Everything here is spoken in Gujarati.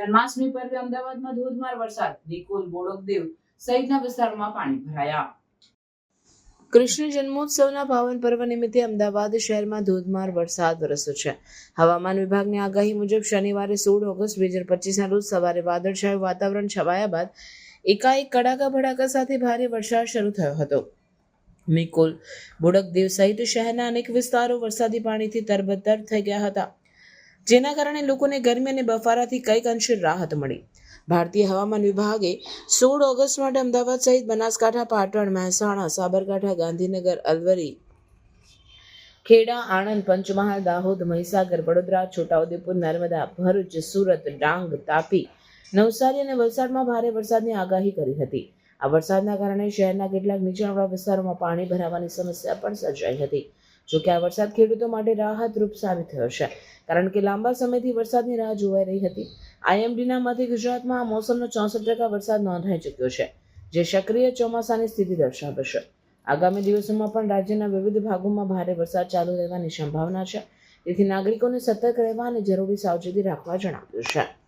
જન્માષ્ટમી પર્વે અમદાવાદમાં ધોધમાર વરસાદ. નિકોલ, બોડકદેવ સહિતના વિસ્તારોમાં પાણી ભરાયા. કૃષ્ણ જન્મોત્સવના પાવન પર્વ નિમિત્તે અમદાવાદ શહેરમાં ધોધમાર વરસાદ વરસ્યો છે. હવામાન વિભાગની આગાહી મુજબ શનિવારે સોળ ઓગસ્ટ બે હજાર પચીસના રોજ સવારે વાદળછાયું વાતાવરણ છવાયા બાદ એકાએક કડાકા ભડાકા સાથે ભારે વરસાદ શરૂ થયો હતો. નિકોલ, બોડકદેવ સહિત શહેરના અનેક વિસ્તારો વરસાદી પાણીથી તરબતર થઈ ગયા હતા. જેના કારણે લોકોને ગરમી અને બફારાથી કંઈક અંશે રાહત મળી. ભારતીય હવામાન વિભાગે સોળ ઓગસ્ટ માટે અમદાવાદ સહિત બનાસકાંઠા, પાટણ, મહેસાણા, સાબરકાંઠા, ગાંધીનગર, અલવરી, ખેડા, આણંદ, પંચમહાલ, દાહોદ, મહીસાગર, વડોદરા, છોટાઉદેપુર, નર્મદા, ભરૂચ, સુરત, ડાંગ, તાપી, નવસારી અને વલસાડમાં ભારે વરસાદની આગાહી કરી હતી. આ વરસાદના કારણે શહેરના કેટલાક નીચાણવાળા વિસ્તારોમાં પાણી ભરાવાની સમસ્યા પણ સર્જાઈ હતી. જોકે આ વરસાદ ખેડૂતો માટે રાહતરૂપ સાબિત થયો છે. કારણ કે લાંબા સમયથી વરસાદની રાહ જોવાઈ રહી હતી. આઈએમડીના મતે ગુજરાતમાં આ મોસમનો ચોસઠ ટકા વરસાદ નોંધાઈ ચૂક્યો છે, જે સક્રિય ચોમાસાની સ્થિતિ દર્શાવે છે. આગામી દિવસોમાં પણ રાજ્યના વિવિધ ભાગોમાં ભારે વરસાદ ચાલુ રહેવાની સંભાવના છે. તેથી નાગરિકોને સતર્ક રહેવા અને જરૂરી સાવચેતી રાખવા જણાવ્યું છે.